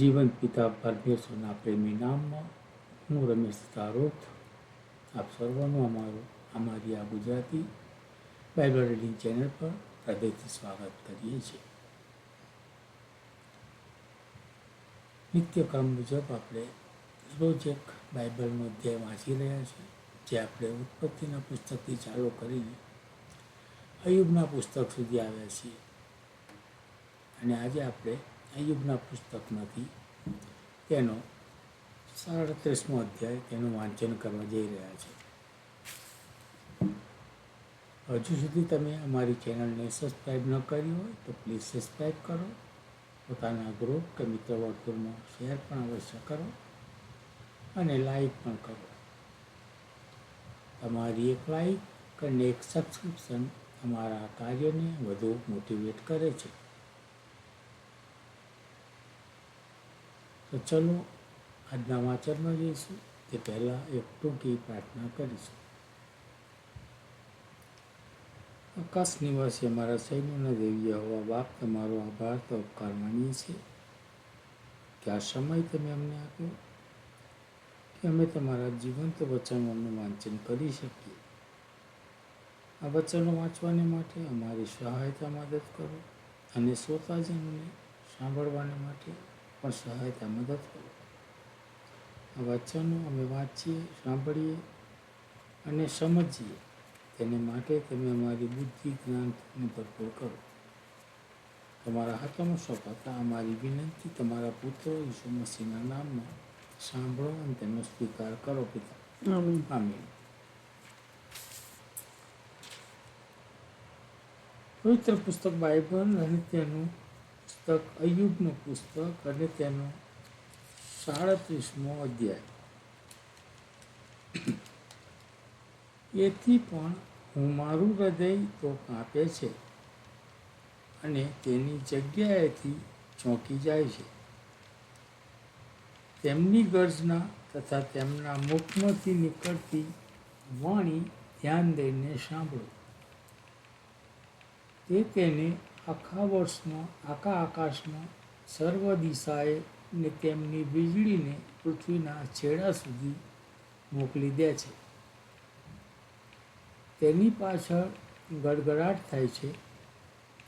જીવંત પિતા પરમેશ્વરના પ્રેમી નામમાં હું રમેશ તારોત. આપ સર્વનું અમારું, અમારી આ ગુજરાતી બાઇબલ રીડિંગ ચેનલ પર હૃદયથી સ્વાગત કરીએ છીએ. નિત્યક્રમ મુજબ આપણે રોજ એક બાઇબલનો અધ્યાય વાંચી રહ્યા છીએ, જે આપણે ઉત્પત્તિના પુસ્તકથી ચાલુ કરીને અયુબના પુસ્તક સુધી આવ્યા છીએ. અને આજે આપણે અયુબના પુસ્તકમાંથી તેનો સાડત્રીસમો અધ્યાય તેનું વાંચન કરવા જઈ રહ્યા છે. હજુ સુધી તમે અમારી ચેનલને સબસ્ક્રાઈબ ન કરી હોય તો પ્લીઝ સબસ્ક્રાઈબ કરો. પોતાના ગ્રુપ કે મિત્ર વર્તુળમાં શેર પણ અવશ્ય કરો અને લાઈક પણ કરો. તમારી એક લાઈક અને એક સબસ્ક્રિપ્શન અમારા કાર્યને વધુ મોટિવેટ કરે છે. તો ચલો, આજના વાંચનમાં જઈશું તે પહેલાં એક ટૂંકી પ્રાર્થના કરીશું. આકાશ નિવાસી અમારા સૈન્યના દેવીએ હોવા બાપ તમારો આભાર તો ઉપકાર માનીએ છીએ કે આ સમય તમે અમને આપ્યો, કે અમે તમારા જીવંત વચનોનું વાંચન કરી શકીએ. આ વચનો વાંચવાને માટે અમારી સહાયતા મદદ કરો અને શ્રોતાજનોને સાંભળવાને માટે પણ સહાયતા મદદ કરો. આ વચનો અમે વાંચીએ સાંભળીએ અને સમજીએ. તેને માટે તમે અમારી બુદ્ધિ જ્ઞાનને ભરપૂર કરો. તમારા હાથોમાં સોંપાતા અમારી વિનંતી તમારા પુત્ર ઈસુ મસીહના નામમાં સાંભળો અને તેનો સ્વીકાર કરો પિતા. આમીન. પવિત્ર પુસ્તક બાઇબલ અને તેનું પુસ્તક અયુબનું પુસ્તક અને તેનો સાડત્રીસમો અધ્યાય. એથી પણ હું મારું હૃદય તો કાંપે છે અને તેની જગ્યાએથી ચોંકી જાય છે. તેમની ગર્જના તથા તેમના મુખમાંથી નીકળતી વાણી ધ્યાન દઈને સાંભળો. તે તેને આખા વર્ષમાં, આખા આકાશમાં સર્વ દિશાએ ને તેમની વીજળીને પૃથ્વીના છેડા સુધી મોકલી દે છે. તેની પાછળ ગડગડાટ થાય છે.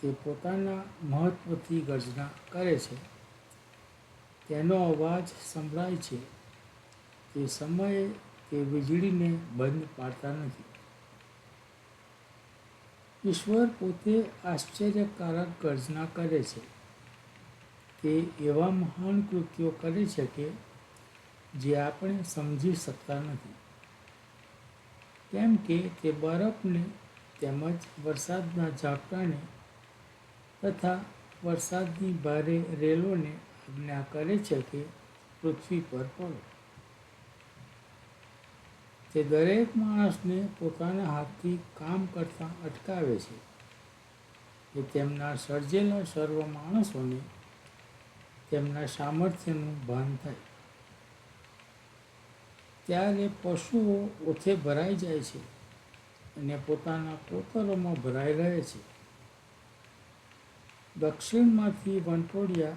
તે પોતાના મહત્વથી ગર્જના કરે છે. તેનો અવાજ સંભળાય છે. તે સમયે તે વીજળીને બંધ પાડતા નથી. ઈશ્વર પોતે આશ્ચર્યકારક ગર્જના કરે છે તે એવા મહાન કૃત્યો કરે છે કે જે આપણે સમજી શકતા નથી. કેમ કે તે બરફને તેમજ વરસાદના ઝાપટાને તથા વરસાદની ભારે રેલોને આજ્ઞા કરે છે કે પૃથ્વી પર પડો. તે દરેક માણસને પોતાના હાથથી કામ કરતાં અટકાવે છે. એ તેમના સર્જેલા સર્વ માણસોને તેમના સામર્થ્યનું ભાન થાય. ત્યારે પશુઓ ઓછે ભરાઈ જાય છે અને પોતાના કોતરોમાં ભરાઈ રહે છે. દક્ષિણમાંથી વંટોળિયા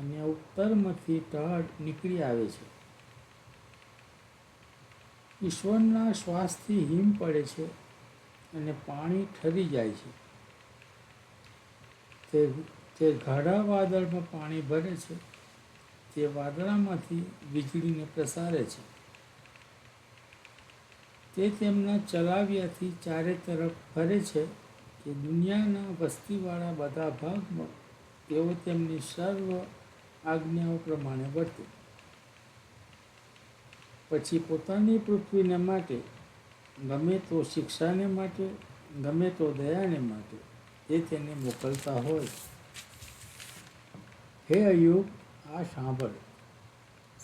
અને ઉત્તરમાંથી ટહડ નીકળી આવે છે. ઈશ્વરના શ્વાસથી હિમ પડે છે અને પાણી ઠરી જાય છે. તે તે ગાઢા વાદળમાં પાણી ભરે છે. તે વાદળામાંથી વીજળીને પ્રસારે છે. તે તેમના ચલાવ્યાથી ચારે તરફ ફરે છે કે દુનિયાના વસ્તીવાળા બધા ભાગમાં તેઓ તેમની સર્વ આજ્ઞાઓ પ્રમાણે વર્તે. પછી પોતાની પૃથ્વીને માટે, ગમે તો શિક્ષાને માટે, ગમે તો દયાને માટે, એ તેને મોકલતા હોય. હે અયુગ આ સાંભળ.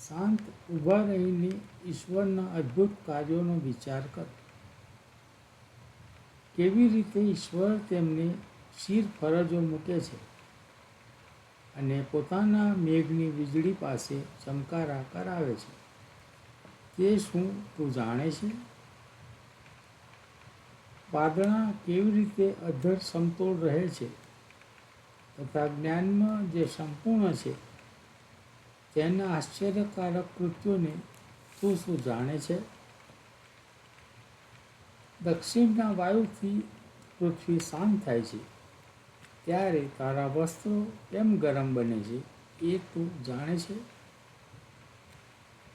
શાંત ઊભા રહીને ઈશ્વરના અદ્ભુત કાર્યોનો વિચાર કર. કેવી રીતે ઈશ્વર તેમને શિર ફરજો મૂકે છે અને પોતાના મેઘની વીજળી પાસે ચમકારા કરાવે છે? તે શું તું જાણે છે? વાદળા કેવી રીતે અધર સમતોલ રહે છે તથા જ્ઞાનમાં જે સંપૂર્ણ છે તેના આશ્ચર્યકારક કૃત્યોને તું શું જાણે છે? દક્ષિણના વાયુથી પૃથ્વી શાંત થાય છે ત્યારે તારા વસ્ત્રો કેમ ગરમ બને છે એ તું જાણે છે?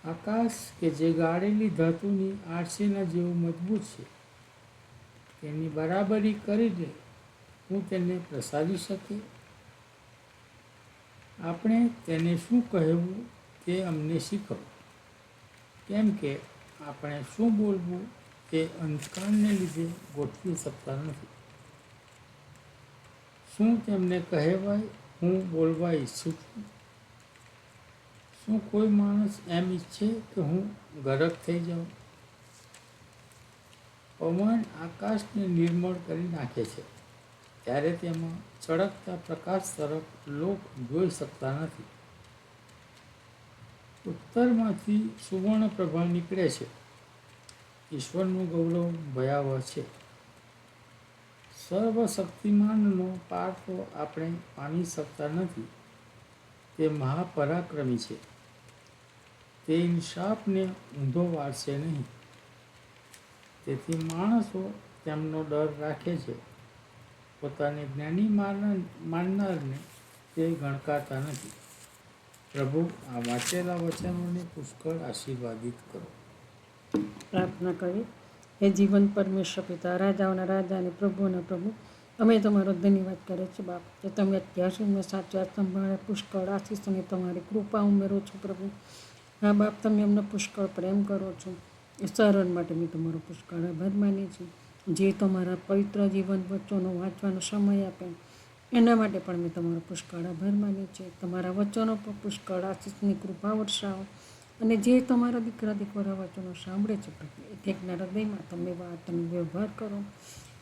આકાશ કે જે ગાળેલી ધાતુની આરસીના જેવું મજબૂત છે, તેની બરાબરી કરીને હું તેને પ્રસારી શકે આપણે તેને શું કહેવું તે અમને શીખવો. કેમ કે આપણે શું બોલવું તે અંધકારને લીધે ગોઠવી શકતા નથી. શું તેમને કહેવાય? હું બોલવા ઈચ્છું છું. શું કોઈ માણસ એમ ઈચ્છે કે હું ગરક થઈ જાઉં? પવન આકાશને નિર્મળ કરી નાખે છે. ત્યારે તેમાં ચળકતા પ્રકાશ તરફ લોક જોઈ શકતા નથી. ઉત્તરમાંથી સુવર્ણ પ્રભા નીકળે છે. ઈશ્વરનું ગૌરવ ભયાવહ છે. સર્વશક્તિમાનનો પાર તો આપણે પામી શકતા નથી. તે મહાપરાક્રમી છે. તે ઇન્સાફને ઊંધો વાળશે નહીં. તેથી માણસો તેમનો ડર રાખે છે. પોતાને જ્ઞાની માનનાર માનનારને તે ગણકારતા નથી. પ્રભુ, આ વાંચેલા વચનોને પુષ્કળ આશીર્વાદિત કરો. પ્રાર્થના કરી હે જીવન પરમેશ્વર પિતા, રાજાઓના રાજા અને પ્રભુના પ્રભુ, અમે તમારો ધન્યવાદ કરે છે બાપ કે તમે અત્યાર સુધી સાચા સંભાળે પુષ્કળ આશીષ અને તમારી કૃપા ઉમેરો છો પ્રભુ. હા બાપ, તમે અમને પુષ્કળ પ્રેમ કરો છો. એ માટે મેં તમારો પુષ્કળ આભાર માની છું. જે તમારા પવિત્ર જીવન વચનો વાંચવાનો સમય આપે, એના માટે પણ મેં તમારો પુષ્કળ આભાર માની છે. તમારા વચનો પર પુષ્કળ આશીષની કૃપા વરસાવો. અને જે તમારા દીકરા દીકરા વચનો સાંભળે છે પ્રભુ એક એકના હૃદયમાં તમે વાત અને વ્યવહાર કરો.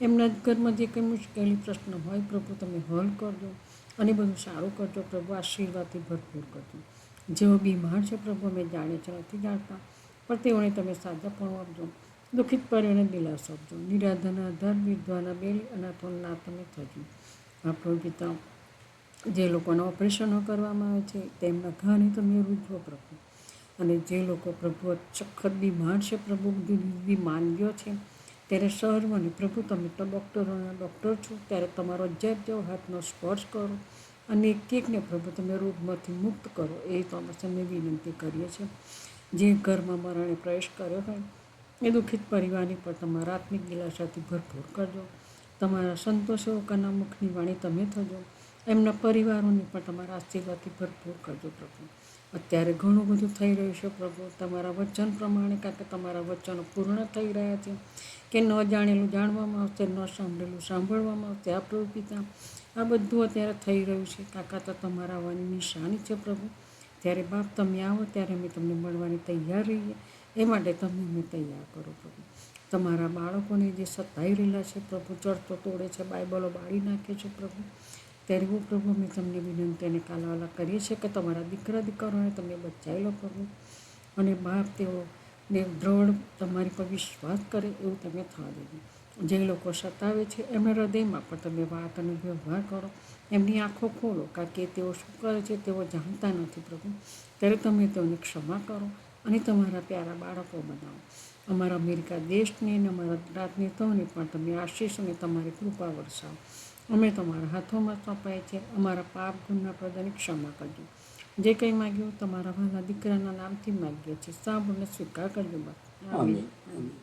એમના ઘરમાં જે કંઈ મુશ્કેલી પ્રશ્ન હોય પ્રભુ, તમે હલ કરજો. અને બધું સારું કરજો પ્રભુ, આશીર્વાદથી ભરપૂર કરજો. જેઓ બીમાર છે પ્રભુ, અમે જાણીએ છીએ નથી જાણતા. પણ તેઓને તમે સાજાપણું આપજો. દુઃખિત પર્યોને દિલાસો આપજો. નિરાધાના આધાર, વિધવાના બેલ અનાથોના તમે થજો. આપણો પિતા જે લોકોના ઓપરેશનો કરવામાં આવે છે, તેમના ઘાને તમે રૂજવો પ્રભુ. અને જે લોકો પ્રભુ સખત બીમાર છે, પ્રભુ બી માંગ્યો છે, ત્યારે સર્વને પ્રભુ, તમે તો ડૉક્ટરોના ડૉક્ટર છો, ત્યારે તમારો જેબ જેવો હાથનો સ્પર્શ કરો. અને એક એકને પ્રભુ તમે રોગમાંથી મુક્ત કરો, એ તો અમે તમને વિનંતી કરીએ છીએ. જે ઘરમાં મરણે પ્રવેશ કર્યો હોય, એ દુઃખિત પરિવારની પર તમારા આત્મિક દિલાસાથી ભરપૂર કરજો. તમારા સંતોષોકાના મુખની વાણી તમે થજો. એમના પરિવારોને પણ તમારા આશીર્વાદથી ભરપૂર કરજો પ્રભુ. અત્યારે ઘણું બધું થઈ રહ્યું છે પ્રભુ. તમારા વચન પ્રમાણે કારણ કે તમારા વચનો પૂર્ણ થઈ રહ્યા છે. કે ન જાણેલું જાણવામાં આવશે, ન સાંભળેલું સાંભળવામાં આવશે. આ પ્રભુ પિતા આ બધું અત્યારે થઈ રહ્યું છે. કાકા તો તમારા આવવાની નિશાની છે પ્રભુ. જ્યારે બાપ તમે આવો ત્યારે અમે તમને મળવાની તૈયાર રહીએ. એ માટે તમે અમે તૈયાર કરો પ્રભુ. તમારા બાળકોને જે સતાઈ રહેલા છે પ્રભુ, ચડતો તોડે છે, બાઇબલો બાળી નાખે છે પ્રભુ. ત્યારે હું પ્રભુ, અમે તમને વિનંતી અને કાલાવાલા કરીએ છીએ કે તમારા દીકરા, દીકરાઓને તમે બચાવી લો પ્રભુ. અને બાપ તેઓને દ્રઢ તમારી પર વિશ્વાસ કરે એવું તમે થવા દેજો. જે લોકો સતાવે છે એમના હૃદયમાં પણ તમે વાત અને વ્યવહાર કરો. એમની આંખો ખોલો કારણ કે તેઓ શું કરે છે તેઓ જાણતા નથી પ્રભુ. ત્યારે તમે તેઓને ક્ષમા કરો અને તમારા પ્યારા બાળકો બનાવો. અમારા અમેરિકા દેશને અને અમારા રાજનેતાઓને પણ તમે આશીષ અને તમારી કૃપા વરસાવો. અમે તમારા હાથોમાં સોંપાય છે અમારા પાપ ગુણના પ્રદાની ક્ષમા કરજો. જે કંઈ માગ્યું તમારા વાલા દીકરાના નામથી માગીએ છીએ. સાંભળને સ્વીકાર કરજો. બા આમીન. આમીન.